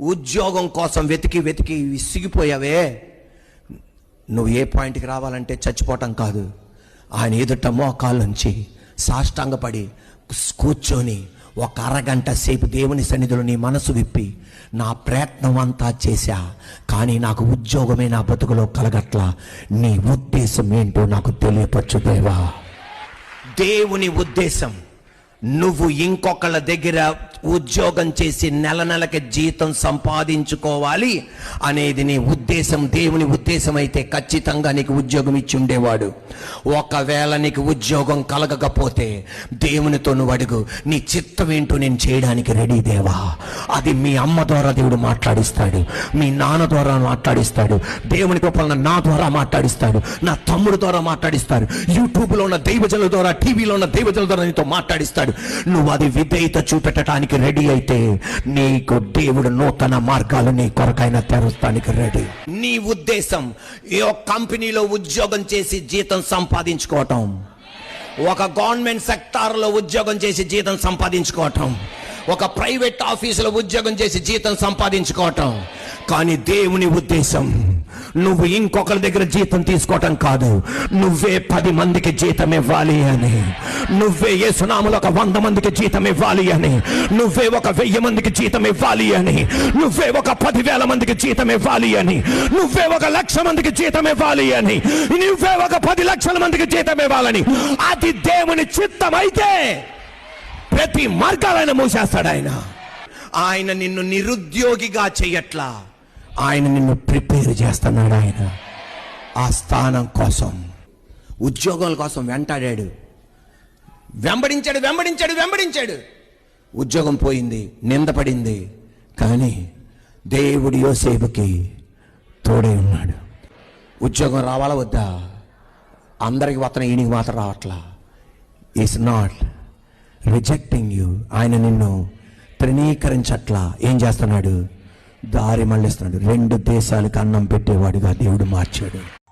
ఉద్యోగం కోసం వెతికి వెతికి విసిగిపోయావే. నువ్వు ఏ పాయింట్కి రావాలంటే చచ్చిపోవటం కాదు. ఆయన ఎదుట మోకాళ్ళుంచి సాష్టాంగపడి కూర్చొని ఒక అరగంట సేపు దేవుని సన్నిధిలో నీ మనసు విప్పి నా ప్రయత్నం అంతా చేశా. కానీ నాకు ఉద్యోగమే నా బతుకులో కలగట్ల. నీ ఉద్దేశం ఏంటో నాకు తెలియపరచు దేవా. దేవుని ఉద్దేశం నువ్వు ఇంకొకళ్ళ దగ్గర ఉద్యోగం చేసి నెల నెలకి జీతం సంపాదించుకోవాలి అనేది నీ ఉద్దేశం దేవుని ఉద్దేశం అయితే ఖచ్చితంగా నీకు ఉద్యోగం ఇచ్చి ఉండేవాడు. ఒకవేళ నీకు ఉద్యోగం కలగకపోతే దేవునితో నువ్వు అడుగు నీ చిత్తం ఏంటో నేను చేయడానికి రెడీ దేవా. అది మీ అమ్మ ద్వారా దేవుడు మాట్లాడిస్తాడు మీ నాన్న ద్వారా మాట్లాడిస్తాడు దేవుని కృపలను నా ద్వారా మాట్లాడిస్తాడు నా తమ్ముడు ద్వారా మాట్లాడిస్తాడు యూట్యూబ్లో ఉన్న దైవజనుల ద్వారా టీవీలో ఉన్న దైవజనుల ద్వారా నీతో మాట్లాడిస్తాడు. నువ్వు అది విధేయత చూపెట్టడానికి రెడీ అయితే నీకు దేవుడు నూతన మార్గాలు నీ కొరకైనా తెరుస్తానికి రెడీ. నీ ఉద్దేశం ఏ కంపెనీలో ఉద్యోగం చేసి జీతం సంపాదించుకోవటం. ఒక గవర్నమెంట్ సెక్టార్లో ఉద్యోగం చేసి జీతం సంపాదించుకోవటం. ఒక ప్రైవేట్ ఆఫీసులో ఉద్యోగం చేసి జీతం సంపాదించుకోవటం. కానీ దేవుని ఉద్దేశం నువ్వు ఇంకొకరి దగ్గర జీతం తీసుకోవటం కాదు. నువ్వే పది మందికి జీతం ఇవ్వాలి అని. నువ్వే ఏ సునాములు ఒక వంద మందికి జీతం ఇవ్వాలి అని. నువ్వే ఒక వెయ్యి మందికి జీతం ఇవ్వాలి అని. నువ్వే ఒక పదివేల మందికి జీతం ఇవ్వాలి అని. నువ్వే ఒక లక్ష మందికి జీతం ఇవ్వాలి అని. నువ్వే ఒక పది లక్షల మందికి జీతం ఇవ్వాలని. అది దేవుని చిత్తం అయితే ప్రతి మార్గాలైన మూసేస్తాడు ఆయన. ఆయన నిన్ను నిరుద్యోగిగా చెయ్యట్లా ఆయన నిన్ను ప్రిపేర్ చేస్తున్నాడు ఆయన. ఆ స్థానం కోసం ఉద్యోగాల కోసం వెంటాడాడు. వెంబడించాడు వెంబడించాడు వెంబడించాడు. ఉద్యోగం పోయింది నిందపడింది కానీ దేవుడు యోసేపుకి తోడే ఉన్నాడు. ఉద్యోగం రావాలా వద్దా? అందరికి వతన ఈయనకి మాత్రం రావట్లా. ఈస్ నాట్ రిజెక్టింగ్ యూ ఆయన నిన్ను తృణీకరించట్లా ఏం చేస్తున్నాడు? దారి మళ్ళిస్తున్నాడు. రెండు దేశాలకు అన్నం పెట్టేవాడుగా దేవుడు మార్చాడు.